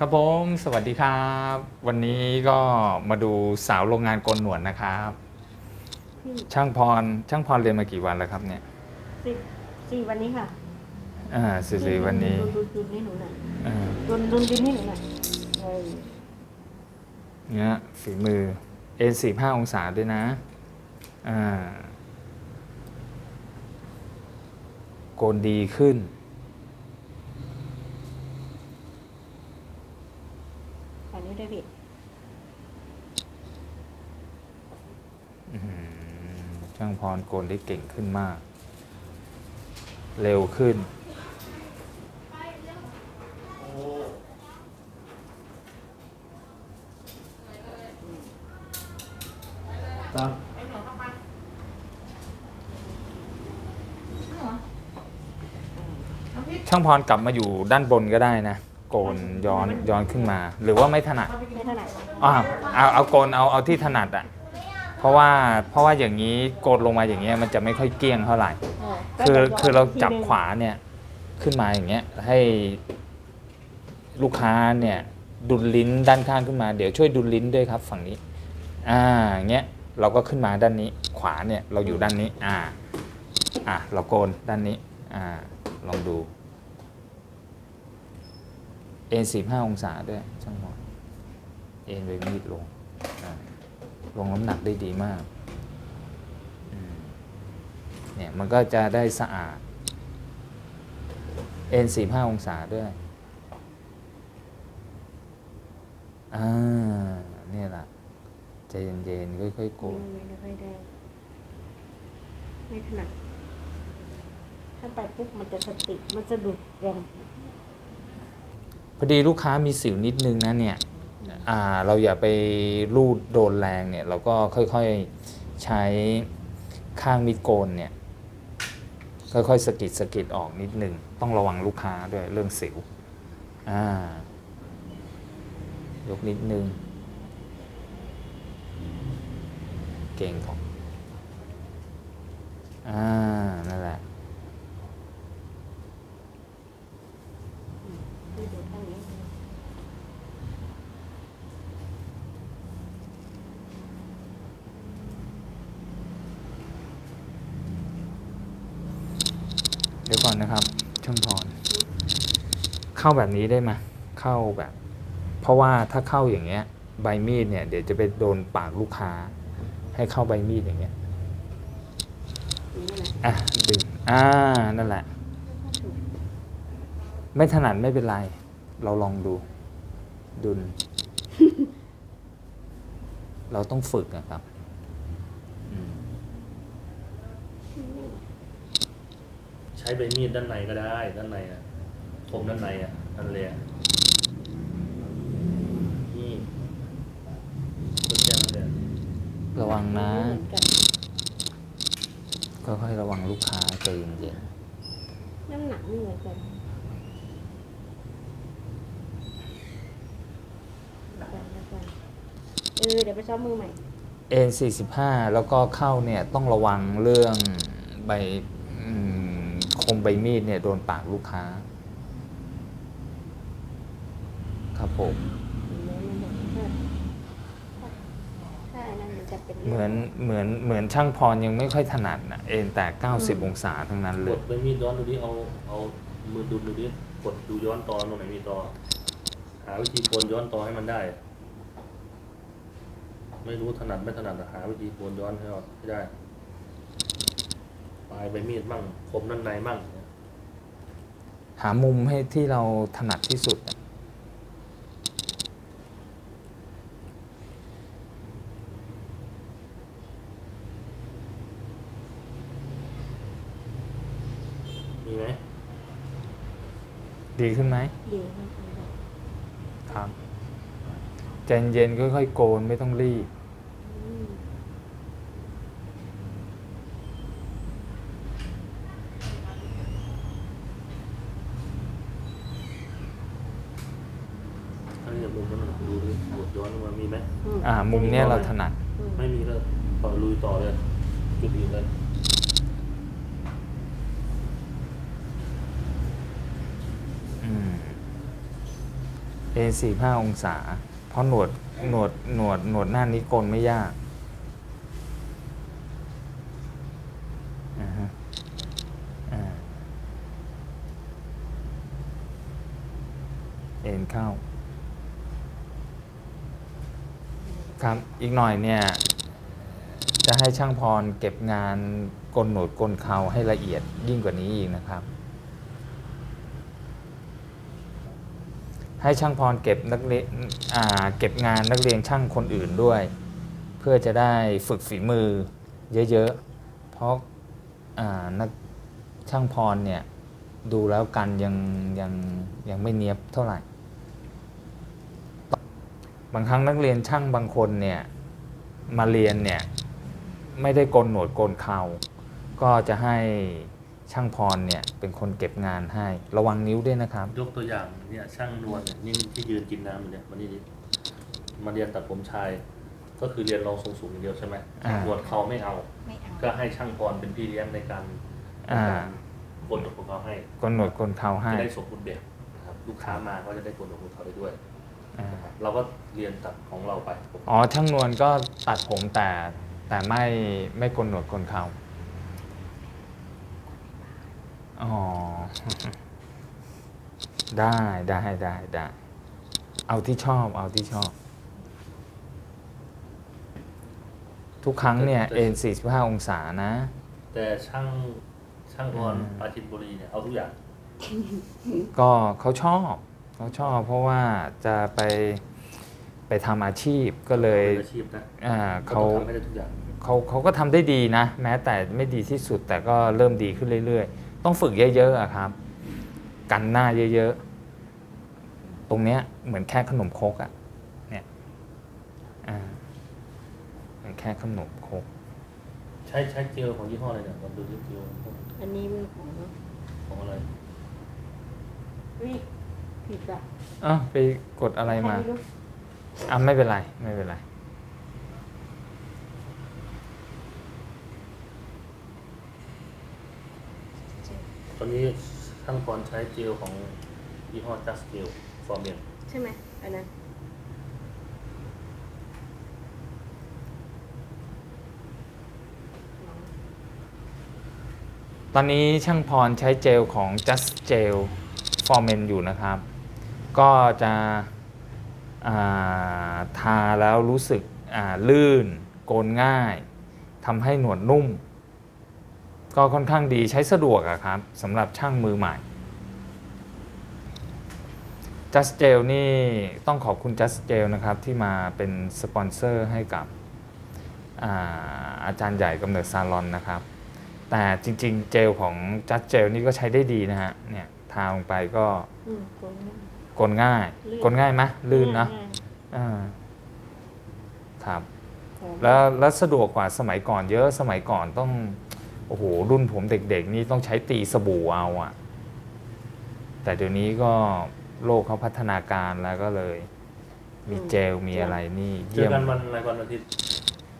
ครับผมสวัสดีครับ วันนี้ก็มาดูสาวโรงงานโกนหนวดนะครับพี่ช่างพรช่างพรเรียนมากี่วันแล้วครับเนี่ยสิบสี่วันนี้ค่ะอ่าสี่สี่วันนี้ดุนดุนดุนให้หนูหน่อยอ่าดุนดุนดินให้หนูหน่อยเออเนี่ยฝีมือเอ็นสี่ห้าองศาด้วยนะอ่าโกนดีขึ้น อันนี้ด้วยพี่อื้อหือช่างพรโกนได้เก่งขึ้นมาก เร็วขึ้นครับช่างพรกลับมาอยู่ด้านบนก็ได้นะ โกนย้อนย้อนขึ้นมา หรือว่าไม่ถนัดไม่ถนัดอ่าเอาเอาโกนเอาเอาที่ถนัดอะเพราะว่าเพราะว่าอย่างนี้โกนลงมาอย่างเงี้ยมันจะไม่ค่อยเกลี้ยงเท่าไหร่เออคือก็คือเราจับทีนึงขวาเนี่ยขึ้นมาอย่างเงี้ยให้ลูกค้าเนี่ยดุลลิ้นด้านข้างขึ้นมาเดี๋ยวช่วยดุลลิ้นด้วยครับฝั่งนี้ อ่าอย่างเงี้ยเราก็ขึ้นมาด้านนี้ ขวาเนี่ยเราอยู่ด้านนี้ อ่า อ่าเราโกนด้านนี้ อ่า ลองดู เอ็นสิบห้าองศาด้วยช่างหมดเอ็นไปมีดลงลงน้ำหนักได้ดีมากเนี่ยมันก็จะได้สะอาดเอ็นสิบห้าองศาด้วยอ่าเนี่ยแหละใจเย็นๆค่อยๆโกนไม่ค่อยได้ไม่ถนัดถ้าไปปุ๊บมันจะสติมันจะดุดแรง พอดีลูกค้ามีสิวนิดนึงนะเนี่ยอ่าเราอย่าไปรูดโดนแรงเนี่ย เราก็ค่อยๆใช้ข้างมีดโกนเนี่ย ค่อยๆสกิดสกิดออกนิดนึง ต้องระวังลูกค้าด้วยเรื่องสิวอ่ายกนิดนึง เก่งของอ่านั่นแหละ ไม่ดูข้างนี้ เดี๋ยวก่อนนะครับช่างพรเข้าแบบนี้ได้ไหมเข้าแบบ เพราะว่าถ้าเข้าอย่างเงี้ยใบมีดเนี่ยเดี๋ยวจะไปโดนปากลูกค้า ให้เข้าใบมีดอย่างเงี้ยอะอะดึงอ่านั่นแหละ ไม่ถนัดไม่เป็นไร เราลองดู ดุล เราต้องฝึกอะครับอืม ใช้ใบมีดด้านในก็ได้ ด้านในอะคมด้านในอะนั่นเลยอะนี่ก็แค่นั้นเลยระวังนะไม่เหมือนกันค่อยๆระวังลูกค้าใจเย็นน้ำหนักไม่เหมือนกันเดี๋ยวกันเดี๋ยวกันเออ เดี๋ยวไปซ้อมมือใหม่ ๆเอ็น45 แล้วก็เข้าเนี่ยต้องระวังเรื่องใบอืม คมใบมีดเนี่ยโดนปากลูกค้า ครับผม ถ้าอันนั้นมันจะเป็นเหมือนเหมือนเหมือนช่างพรยังไม่ค่อยถนัดนะเอ็นแต่ 90 องศาทั้งนั้นเลกยดใบมีดย้อนดูดิเอาเอามือดูดูดิกดดูย้อนตอตรงไหนมีตอหาวิธีโกนย้อนตอให้มันได้ ไม่รู้ถนัดไม่ถนัดอะหาวิธีโกนย้อนให้เราให้ได้ป ลายใบมีดมั่งคมด้านในมั่งหามุมให้ที่เราถนัดที่สุดอะมีไหมดีขึ้นไหมดีมากเลยครับ ใจเย็นๆค่อยๆโกนไม่ต้องรีบ อืม อันนี้จากมุมนั้นนะดูดิกดย้อนลงมามีไหม อ่า มุมเนี้ยเราถนัดอืมไม่มีก็ต่อลุยต่อเลยจุดอื่นเลยอืมเอ็นสี่ห้าองศา เพราะหนวดหนวดหนวดหนวดหน้านี้กลไม่ยากอ่าฮะอ่าเอ็นเข้า ครับ อีกหน่อยเนี่ย จะให้ช่างพรเก็บงานกลหนวดกลเขาให้ละเอียดยิ่งกว่านี้อีกนะครับ ให้ช่างพรเก็บนักเรียนอ่าเก็บงานนักเรียนช่างคนอื่นด้วย เพื่อจะได้ฝึกฝีมือเยอะๆ เพราะอ่านักช่างพรเนี่ย ดูแล้วกันยังยังยังไม่เนียบเท่าไหร่ บางครั้งนักเรียนช่างบางคนเนี่ยมาเรียนเนี่ยไม่ได้โกนหนวดโกนเขาก็จะให้ช่างพรเนี่ยเป็นคนเก็บงานให้ระวังนิ้วด้วยนะครับ ยกตัวอย่างเนี่ยช่างนวลเนี่ยนี่ที่ยืนกินน้ำอยู่เนี่ยวันนี้มาเรียนตัดผมชาย ก็คือเรียนรองทรงสูงอย่างเดียวใช่ไหมอ่า หนวดเขาไม่เอา ไม่เอาก็ให้ช่างพรเป็นพี่เลี้ยงในการอ่ากดของเขาให้โกนหนวดโกนเขาให้ จะได้สมบูรณ์แบบนะครับลูกค้ามาก็จะได้กดของเขาได้ด้วยอ่า นะครับเราก็เรียนตัดของเราไปอ๋อช่างนวลก็ตัดผมแต่แต่ไม่ไม่โกนหนวดโกนเขาอ๋อ ได้ได้ได้ได้ เอาที่ชอบเอาที่ชอบ ทุกครั้งเนี่ยเอ็น45 องศานะ แต่ช่างช่างพรอืมปราจินบุรีเนี่ยเอาทุกอย่าง ก็เขาชอบ เขาชอบเพราะว่าจะไปไปทำอาชีพก็เลยเป็นอาชีพนะอ่าเขาเขาทำให้ได้ทุกอย่างเขาเขาก็ทำได้ดีนะ แม้แต่ไม่ดีที่สุดแต่ก็เริ่มดีขึ้นเรื่อยๆ ต้องฝึกเยอะๆอะครับ กันหน้าเยอะๆ ตรงเนี้ยเหมือนแค่ขนมครกอะเนี่ยอ่าเหมือนแค่ขนมครกใช้ใช้เจลของยี่ห้ออะไรเนี่ยลองดูที่เจลอันนี้มันของของอะไร วิ ผิดอะอะไปกดอะไรมา ใครู้อะไม่เป็นไรไม่เป็นไร ตอนนี้ช่างพรใช้เจลของยี่ห้อ Just Gel for Men ใช่ไหมอันนั้นตอนนี้ช่างพรใช้เจลของ Just Gel for Men อยู่นะครับ ก็จะาทาแล้วรู้สึกลื่น โกนง่ายทำให้หนวดนุ่ม ก็ค่อนข้างดีใช้สะดวกอะครับสำหรับช่างมือใหม่ Just Gel นี่ต้องขอบคุณ Just Gel นะครับที่มาเป็นสปอนเซอร์ให้กับอาอาจารย์ใหญ่กำเนิดซาลอนนะครับ แต่จริง ๆ เจลของ Just Gel นี่ก็ใช้ได้ดีนะฮะเนี่ยทาลงไปก็ อืมโกนหน้า กลง่าย ลื่น กลง่ายไหมลื่นนะง่ายอ่าครับๆของแล้วแล้วสะดวกกว่าสมัยก่อนเยอะสมัยก่อนต้องโอ้โหรุ่นผมเด็กๆ นี่ต้องใช้ตีสบู่เอาอะแต่เดี๋ยวนี้ก็โลกเขาพัฒนาการแล้วก็เลย มีเจลมีอะไรนี่เจเยี่อยม กันวันอะไรวันอาทิตย์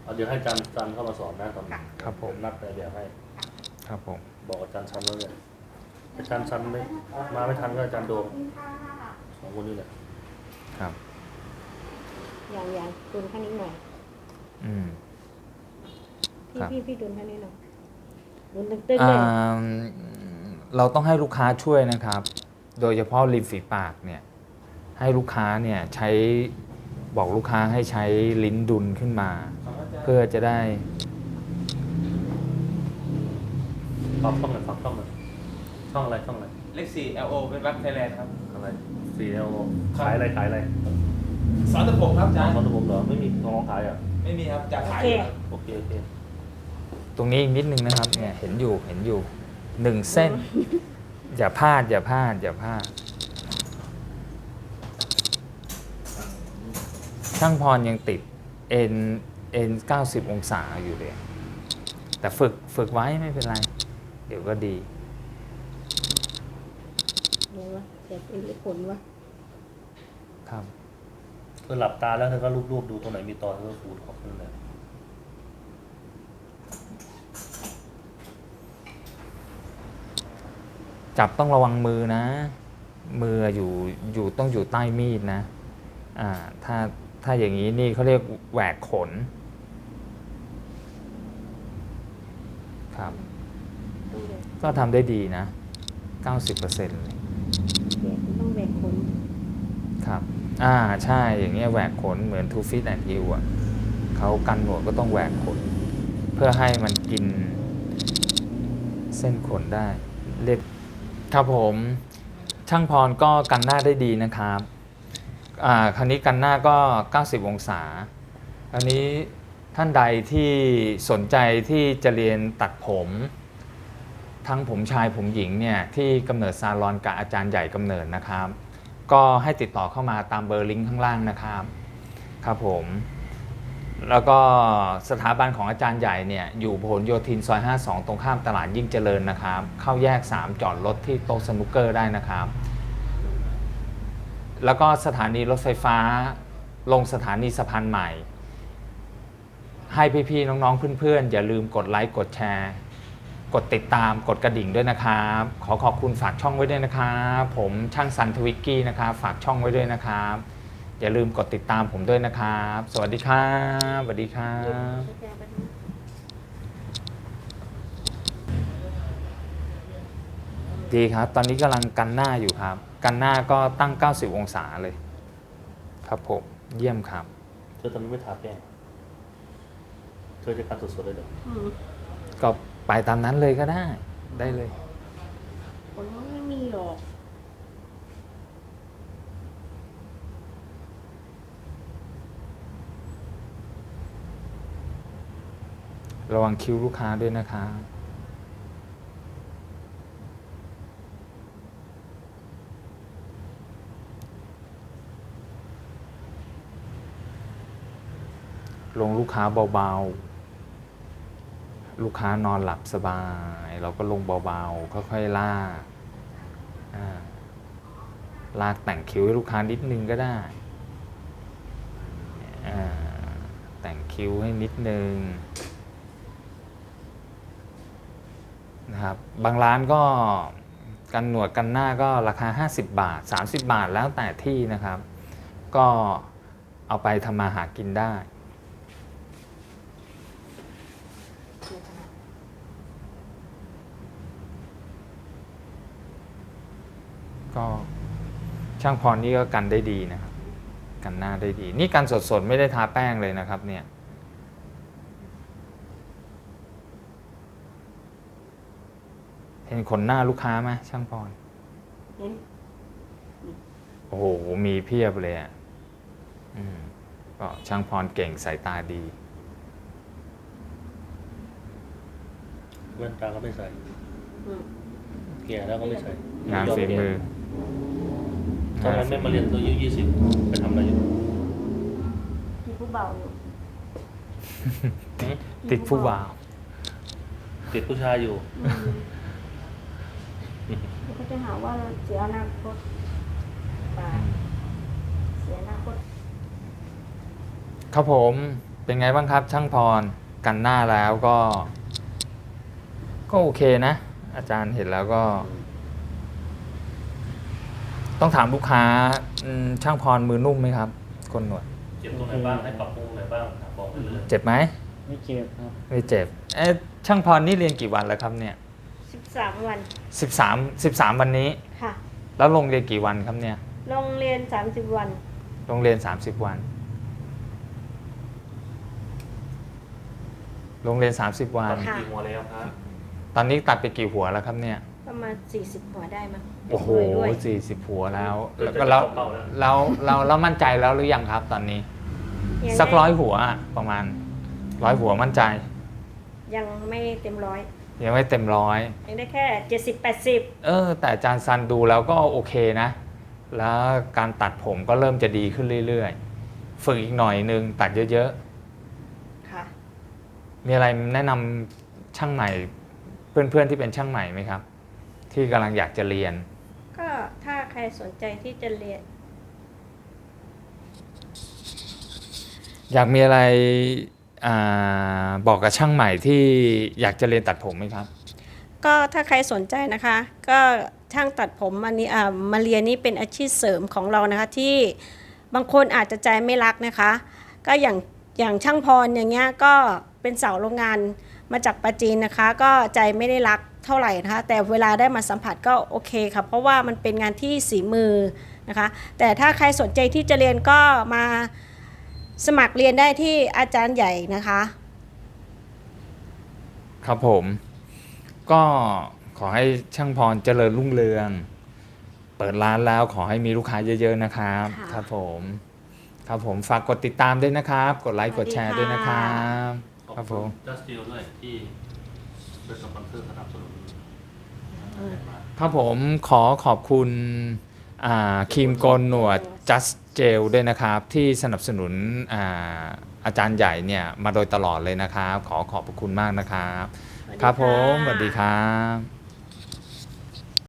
เอาเดี๋ยวให้อาจารย์จันเข้ามาสอนนะตอนครับผม นัดแต่เดี๋ยวให้ครับผม บอกอาจารย์ชันแล้วเนี่ยอาจารย์ชันไม่มาไม่ทันก็อาจารย์โดม สองคนนี้แหละครับ อย่างอย่างดุนข้างนี้หน่อยอืม พี่ครับ พี่พี่ดุนข้างนี้หน่อยดุนตึงๆอ่เลยาเราต้องให้ลูกค้าช่วยนะครับ โดยเฉพาะริมฝีปากเนี่ย ให้ลูกค้าเนี่ยใช้บอกลูกค้าให้ใช้ลิ้นดุลขึ้นมา เพื่อจะได้ฝากช่องหน่อยฝากช่องหน่อยช่องอะไรช่องอะไร เลขสี่ LO เป็นรักไทยแลนด์ครับอะไร ซีเอลขายอะไรขายอะไรสอนตะผมครับอาจารย์ตอนผมเหรอไม่มีน้องขายอะไม่มีครับจะโอขายเคอยู่ครับโอเคโอเคตรงนี้อีกนิดนึงนะครับเนี่ยเห็นอยู่เห็นอยู่หนึ่งเส้น อย่าพลาดอย่าพลาดอย่าพลาดช่างพรยังติดเอ็นเอ็นเก้าสิบองศาอยู่เลยแต่ฝึกฝึกไว้ไม่เป็นไร เดี๋ยวก็ดีเดี๋ย ววะเดี๋ยวเป็นผลวะครับ เธอหลับตาแล้วเธอก็รูปๆดูตรงไหนมีตอเธอก็ขูดออกนั่นแหละจับต้องระวังมือนะ มืออยู่อยู่ต้องอยู่ใต้มีดนะอ่าถ้าถ้าอย่างนี้นี่เขาเรียกแหวกขน ครับ ต้องแหวกก็ทำได้ดีนะ 90%เลยแหวก ต้องแหวกขนครับ อ่าใช่อย่างเงี้ยแหวกขนเหมือน Too Fit and Heal อะเขากันหนวดก็ต้องแหวกขน เพื่อให้มันกินเส้นขนได้เรียบครับผม ช่างพรก็กันหน้าได้ดีนะครับอ่าคราวนี้กันหน้าก็ 90 องศาอันนี้ท่านใดที่สนใจที่จะเรียนตัดผม ทั้งผมชายผมหญิงเนี่ยที่กำเนิดซาลอนกับอาจารย์ใหญ่กำเนิดนะครับ ก็ให้ติดต่อเข้ามาตามเบอร์ลิงก์ข้างล่างนะครับครับผม แล้วก็สถาบันของอาจารย์ใหญ่เนี่ยอยู่พหลโยธินซอย 52 ตรงข้ามตลาดยิ่งเจริญนะครับ เข้าแยก 3 จอดรถที่โต๊ะสนุกเกอร์ได้นะครับ แล้วก็สถานีรถไฟฟ้าลงสถานีสะพานใหม่ ให้พี่ๆน้องๆเพื่อนๆ อย่าลืมกดไลค์กดแชร์ กดติดตามกดกระดิ่งด้วยนะครับ ขอขอบคุณฝากช่องไว้ด้วยนะครับผมช่างซันทวิกกี้นะครับฝากช่องไว้ด้วยนะครับ อย่าลืมกดติดตามผมด้วยนะครับ สวัสดีครับสวัสดีครับแกไปทางนั้นดีครับ ตอนนี้กำลังกันหน้าอยู่ครับ กันหน้าก็ตั้ง 90 องศาเลย ครับผมเยี่ยมครับ เธอทำไมไม่ทาแป้ง เธอจะการสดๆเลยเหรอ อืม ก็ ไปตามนั้นเลยก็ได้ ได้เลยขนมันไม่มีหรอก ระวังคิวลูกค้าด้วยนะครับลงลูกค้าเบาๆ ลูกค้านอนหลับสบาย เราก็ลงเบาๆ ค่อยๆลากลากแต่งคิ้วให้ลูกค้านิดนึงก็ได้ แต่งคิ้วให้นิดนึงนะครับบางร้านก็กันหนวดกันหน้าก็ราคา 50 บาท 30 บาทแล้วแต่ที่นะครับ ก็เอาไปทำมาหากินได้ ก็ช่างพรนี่ก็กันได้ดีนะครับ กันหน้าได้ดี นี่กันสดๆ ไม่ได้ทาแป้งเลยนะครับ เนี่ยเห็นขนหน้าลูกค้าไหมช่างพรเห็นโอ้โห มีเพียบเลยอะอืมก็ช่างพรเก่งสายตาดีแว่นตาก็ไม่ใส่อืมแก่แล้วก็ไม่ใส่งานฝีมือ ทำไมไม่มาเรียนตัวอายุยี่สิบไปทำอะไรอยู่ที่ผู้เบาอยู่หืมติดผู้บ่าวติดผู้ชายอยู่ อืมเดี๋ยวเขาจะหาว่าเราเสียอนาคตป่าเสียอนาคตครับผมเป็นไงบ้างครับ ช่างพรกันหน้าแล้วก็ ก็โอเคนะ อาจารย์เห็นแล้วก็ ต้องถามลูกค้าอืมช่างพรมือนุ่มไหมครับคนหนวดเจ็บตรงไหนบ้างให้ปรับปรุงตรงไหนบ้างบอกไปเลยเจ็บไหมไม่เจ็บครับ ไม่เจ็บเอ๊ะช่างพรนี่เรียนกี่วันแล้วครับเนี่ยสิบสามวันสิบสามสิบสามวันนี้ ค่ะ แล้วลงเรียนกี่วันครับเนี่ยโรงเรียนสามสิบวันโรงเรียน 30 วันโรงเรียน 30 วัน ค่ะ กี่หัวแล้วครับ ตอนนี้ตัดไปกี่หัวแล้วครับเนี่ยประมาณสี่สิบหัวได้มั้ง โอ้โหรวยด้วยสี่สิบหัวแล้วเออแล้วก็เราจะเก่าๆแล้ว เราเราเรามั่นใจแล้วหรือยังครับ ตอนนี้ ยังสักได้ร้อยหัวอะประมาณร้อยหัวมั่นใจ ยังไม่เต็มร้อยยังไม่เต็มร้อย ยังได้แค่เจ็ดสิบแปดสิบเออแต่อาจารย์ซันดูแล้วก็โอเคนะ แล้วการตัดผมก็เริ่มจะดีขึ้นเรื่อยๆ ฝึกอีกหน่อยนึงตัดเยอะค่ะ ๆ มีอะไรแนะนำช่างใหม่ เพื่อนๆที่เป็นช่างใหม่ไหมครับ ที่กำลังอยากจะเรียนก็ถ้าใค รสนใจที่จะเรียน อยากมีอะไรอาบอกกับช่างใหม่ที่อยากจะเรียนตัดผมไหมครับ ก็ถ้าใครสนใจนะคะ ก็ช่างตัดผมอันนี้อ่ามาเรียนนี่เป็นอาชีพเสริมของเรานะคะ ที่บางคนอาจจะใจไม่รักนะคะ ก็อย่างอย่างช่างพรอย่างเงี้ยก็เป็นสาวโรงงานมาจากปาจีนนะคะ ก็ใจไม่ได้รัก เท่าไหร่นะคะแต่เวลาได้มาสัมผัสก็โอเคค่ะเพราะว่ามันเป็นงานที่สีมือนะคะแต่ถ้าใครสนใจที่จะเรียนก็มาสมัครเรียนได้ที่อาจารย์ใหญ่นะคะ ครับผม ก็ขอให้ช่างพรเจริญรุ่งเรือง เปิดร้านแล้วขอให้มีลูกค้าเยอะ ๆ นะครับ ค่ะ ครับผม ครับผมฝากกดติดตามด้วยนะครับ กดไลค์กดแชร์ด้วยนะครับ ขอบครับผคุณม จัสติลด้วยที่เป็นสปอนเซอร์สนับสนุนมา ครับผมขอขอบคุณอ่าครีมโกนหนวด Just Gel ด้วยนะครับ ที่สนับสนุนอาอาจารย์ใหญ่เนี่ยมาโดยตลอดเลยนะครับ ขอขอบพระคุณมากนะครับ ครับผมสวัสดีครับ